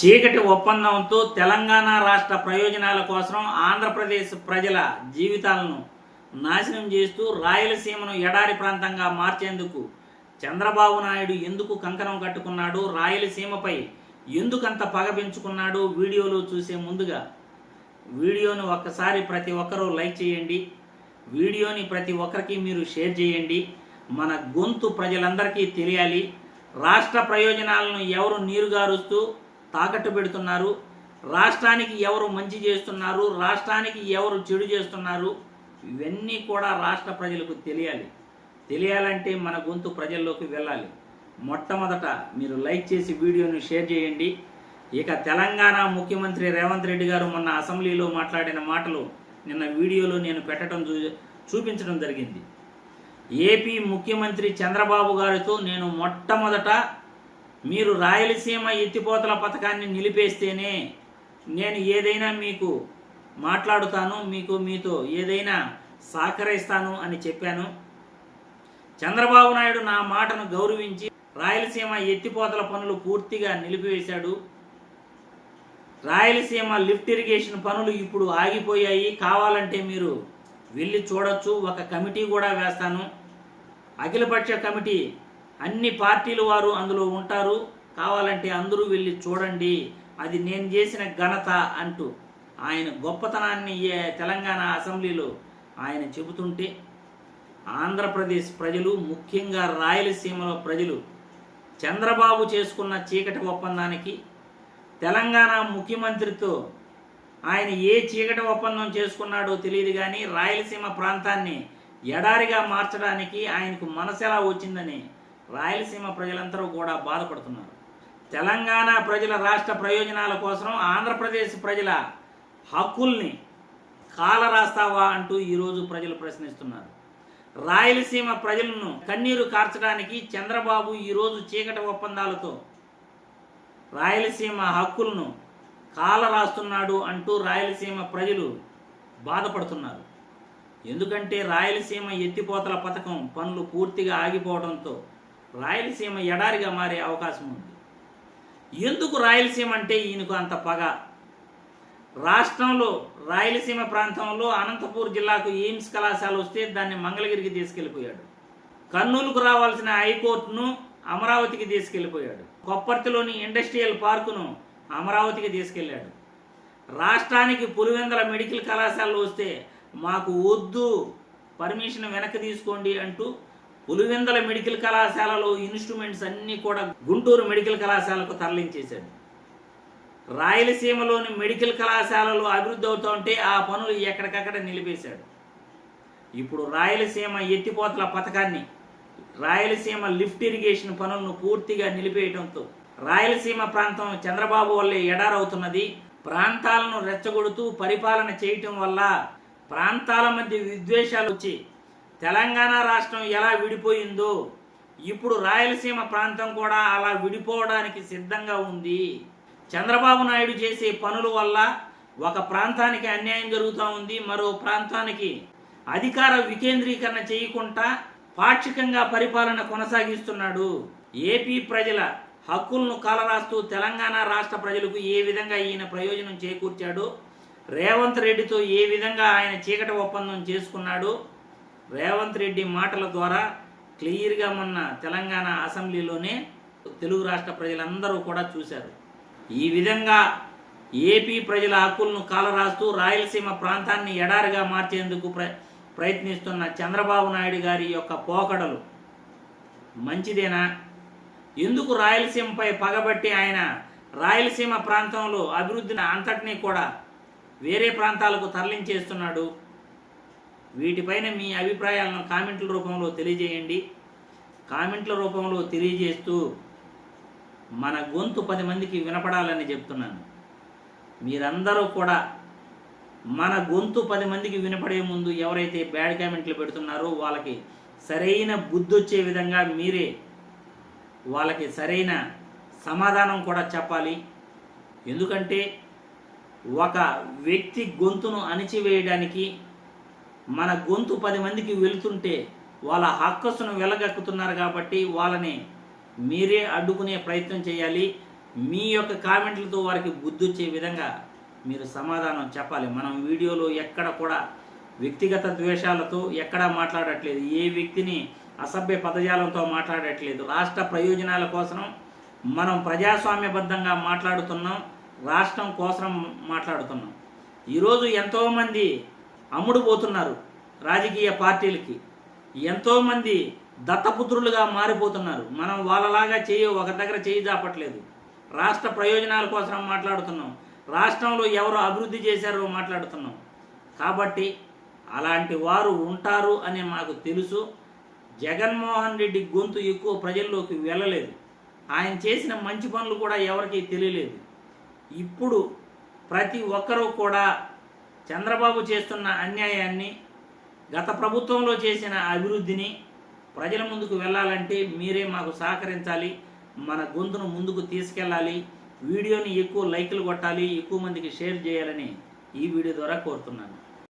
చీకటి ఒప్పందంతో తెలంగాణ రాష్ట్ర ప్రయోజనాల కోసం ఆంధ్రప్రదేశ్ ప్రజల జీవితాలను నాశనం చేస్తూ రాయలసీమను ఎడారి ప్రాంతంగా మార్చేందుకు చంద్రబాబు నాయుడు ఎందుకు కంకణం కట్టుకున్నాడు రాయలసీమపై ఎందుకంత పగ పెంచుకున్నాడు వీడియోలో చూసే ముందుగా వీడియోని ఒక్కసారి ప్రతి ఒక్కరూ లైక్ చేయండి. వీడియోని ప్రతి ఒక్కరికి మీరు షేర్ చేయండి. మన గొంతు ప్రజలందరికీ తెలియాలి. రాష్ట్ర ప్రయోజనాలను ఎవరు నీరుగారుస్తూ తాకట్టు పెడుతున్నారు. రాష్ట్రానికి ఎవరు మంచి చేస్తున్నారు? రాష్ట్రానికి ఎవరు చెడు చేస్తున్నారు? ఇవన్నీ కూడా రాష్ట్ర ప్రజలకు తెలియాలి. తెలియాలంటే మన గొంతు ప్రజల్లోకి వెళ్ళాలి. మొట్టమొదట మీరు లైక్ చేసి వీడియోని షేర్ చేయండి. ఇక తెలంగాణ ముఖ్యమంత్రి రేవంత్ రెడ్డి గారు మొన్న అసెంబ్లీలో మాట్లాడిన మాటలు నిన్న వీడియోలో నేను పెట్టడం చూ చూపించడం జరిగింది. ఏపీ ముఖ్యమంత్రి చంద్రబాబు గారితో నేను మొట్టమొదట మీరు రాయలసీమ ఎత్తిపోతల పథకాన్ని నిలిపేస్తేనే నేను ఏదైనా మీకు మాట్లాడుతాను మీకు మీతో ఏదైనా సహకరిస్తాను అని చెప్పాను. చంద్రబాబు నాయుడు నా మాటను గౌరవించి రాయలసీమ ఎత్తిపోతల పనులు పూర్తిగా నిలిపివేశాడు. రాయలసీమ లిఫ్ట్ ఇరిగేషన్ పనులు ఇప్పుడు ఆగిపోయాయి. కావాలంటే మీరు వెళ్ళి చూడొచ్చు. ఒక కమిటీ కూడా వేస్తాను. అఖిలపక్ష కమిటీ అన్ని పార్టీలు వారు అందులో ఉంటారు. కావాలంటే అందరూ వెళ్ళి చూడండి. అది నేను చేసిన ఘనత అంటూ ఆయన గొప్పతనాన్ని ఏ- తెలంగాణ అసెంబ్లీలో ఆయన చెబుతుంటే ఆంధ్రప్రదేశ్ ప్రజలు ముఖ్యంగా రాయలసీమలో ప్రజలు చంద్రబాబు చేసుకున్న చీకటి ఒప్పందానికి తెలంగాణ ముఖ్యమంత్రితో ఆయన ఏ చీకటి ఒప్పందం చేసుకున్నాడో తెలియదు కానీ రాయలసీమ ప్రాంతాన్ని ఎడారిగా మార్చడానికి ఆయనకు మనసు ఎలా వచ్చిందని రాయలసీమ ప్రజలందరూ కూడా బాధపడుతున్నారు. తెలంగాణ ప్రజల రాష్ట్ర ప్రయోజనాల కోసం ఆంధ్రప్రదేశ్ ప్రజల హక్కుల్ని కాల రాస్తావా అంటూ ఈరోజు ప్రజలు ప్రశ్నిస్తున్నారు. రాయలసీమ ప్రజలను కన్నీరు కార్చడానికి చంద్రబాబు ఈరోజు చీకటి ఒప్పందాలతో రాయలసీమ హక్కులను కాల రాస్తున్నాడు అంటూ రాయలసీమ ప్రజలు బాధపడుతున్నారు. ఎందుకంటే రాయలసీమ ఎత్తిపోతల పథకం పనులు పూర్తిగా ఆగిపోవడంతో రాయలసీమ ఎడారిగా మారే అవకాశం ఉంది. ఎందుకు రాయలసీమ అంటే ఈయనకు అంత పగ? రాష్ట్రంలో రాయలసీమ ప్రాంతంలో అనంతపూర్ జిల్లాకు ఎయిమ్స్ కళాశాల వస్తే దాన్ని మంగళగిరికి తీసుకెళ్ళిపోయాడు. కర్నూలుకు రావాల్సిన హైకోర్టును అమరావతికి తీసుకెళ్ళిపోయాడు. కొప్పర్తిలోని ఇండస్ట్రియల్ పార్కును అమరావతికి తీసుకెళ్ళాడు. రాష్ట్రానికి పులివెందల మెడికల్ కళాశాలలో వస్తే మాకు వద్దు పర్మిషన్ వెనక్కి తీసుకోండి అంటూ పులివెందల మెడికల్ కళాశాలలో ఇన్స్ట్రుమెంట్స్ అన్నీ కూడా గుంటూరు మెడికల్ కళాశాలకు తరలించేశాడు రాయలసీమలోని మెడికల్ కళాశాలలు అభివృద్ధి అవుతూ ఉంటే ఆ పనులు ఎక్కడికక్కడ నిలిపేశాడు. ఇప్పుడు రాయలసీమ ఎత్తిపోతల పథకాన్ని రాయలసీమ లిఫ్ట్ ఇరిగేషన్ పనులను పూర్తిగా నిలిపేయడంతో రాయలసీమ ప్రాంతం చంద్రబాబు వల్లే ఎడారవుతున్నది. ప్రాంతాలను రెచ్చగొడుతూ పరిపాలన చేయటం వల్ల ప్రాంతాల మధ్య విద్వేషాలు వచ్చి తెలంగాణ రాష్ట్రం ఎలా విడిపోయిందో ఇప్పుడు రాయలసీమ ప్రాంతం కూడా అలా విడిపోవడానికి సిద్ధంగా ఉంది. చంద్రబాబు నాయుడు చేసే పనుల వల్ల ఒక ప్రాంతానికి అన్యాయం జరుగుతూ ఉంది మరో ప్రాంతానికి అధికార వికేంద్రీకరణ చేయకుండా పాక్షికంగా పరిపాలన కొనసాగిస్తున్నాడు. ఏపీ ప్రజల హక్కులను కాలరాస్తూ తెలంగాణ రాష్ట్ర ప్రజలకు ఏ విధంగా ఈయన ప్రయోజనం చేకూర్చాడు రేవంత్ రెడ్డితో ఏ విధంగా ఆయన చీకటి ఒప్పందం చేసుకున్నాడు రేవంత్ రెడ్డి మాటల ద్వారా క్లియర్గా మొన్న తెలంగాణ అసెంబ్లీలోనే తెలుగు రాష్ట్ర ప్రజలందరూ కూడా చూశారు. ఈ విధంగా ఏపీ ప్రజల హక్కులను కాలరాస్తూ రాయలసీమ ప్రాంతాన్ని ఎడారిగా మార్చేందుకు ప్ర ప్రయత్నిస్తున్న చంద్రబాబు నాయుడు గారి యొక్క పోకడలు మంచిదేనా? ఎందుకు రాయలసీమపై పగబట్టి ఆయన రాయలసీమ ప్రాంతంలో అభివృద్ధిని అంతటినీ కూడా వేరే ప్రాంతాలకు తరలించేస్తున్నాడు? వీటిపైన మీ అభిప్రాయాలను కామెంట్ల రూపంలో తెలియజేయండి. కామెంట్ల రూపంలో తెలియజేస్తూ మన గొంతు పది మందికి వినపడాలని చెప్తున్నాను. మీరందరూ కూడా మన గొంతు పది మందికి వినపడే ముందు ఎవరైతే బ్యాడ్ కామెంట్లు పెడుతున్నారో వాళ్ళకి సరైన బుద్ధి వచ్చే విధంగా మీరే వాళ్ళకి సరైన సమాధానం కూడా చెప్పాలి. ఎందుకంటే ఒక వ్యక్తి గొంతును అణిచివేయడానికి మన గొంతు పది మందికి వెళుతుంటే వాళ్ళ హక్కసును వెలగక్కుతున్నారు కాబట్టి వాళ్ళని మీరే అడ్డుకునే ప్రయత్నం చేయాలి. మీ యొక్క కామెంట్లతో వారికి బుద్ధిచ్చే విధంగా మీరు సమాధానం చెప్పాలి. మనం వీడియోలో ఎక్కడ కూడా వ్యక్తిగత ద్వేషాలతో ఎక్కడా మాట్లాడట్లేదు. ఏ వ్యక్తిని అసభ్య పదజాలంతో మాట్లాడట్లేదు. రాష్ట్ర ప్రయోజనాల కోసం మనం ప్రజాస్వామ్యబద్ధంగా మాట్లాడుతున్నాం. రాష్ట్రం కోసం మాట్లాడుతున్నాం. ఈరోజు ఎంతోమంది అమ్ముడుపోతున్నారు రాజకీయ పార్టీలకి. ఎంతోమంది దత్తపుత్రులుగా మారిపోతున్నారు. మనం వాళ్ళలాగా చేయి ఒక దగ్గర చేయి జాపట్లేదు రాష్ట్ర ప్రయోజనాల కోసం మాట్లాడుతున్నాం. రాష్ట్రంలో ఎవరు అభివృద్ధి చేశారో మాట్లాడుతున్నాం. కాబట్టి అలాంటి వారు ఉంటారు అని మాకు తెలుసు. జగన్మోహన్ రెడ్డి గొంతు ఎక్కువ ప్రజల్లోకి వెళ్ళలేదు. ఆయన చేసిన మంచి పనులు కూడా ఎవరికీ తెలియలేదు. ఇప్పుడు ప్రతి ఒక్కరూ కూడా చంద్రబాబు చేస్తున్న అన్యాయాన్ని గత ప్రభుత్వంలో చేసిన అభివృద్ధిని ప్రజల ముందుకు వెళ్ళాలంటే మీరే మాకు సహకరించాలి మన గొంతును ముందుకు తీసుకెళ్ళాలి వీడియోని ఎక్కువ లైక్లు కొట్టాలి ఎక్కువ మందికి షేర్ చేయాలని ఈ వీడియో ద్వారా కోరుతున్నాను.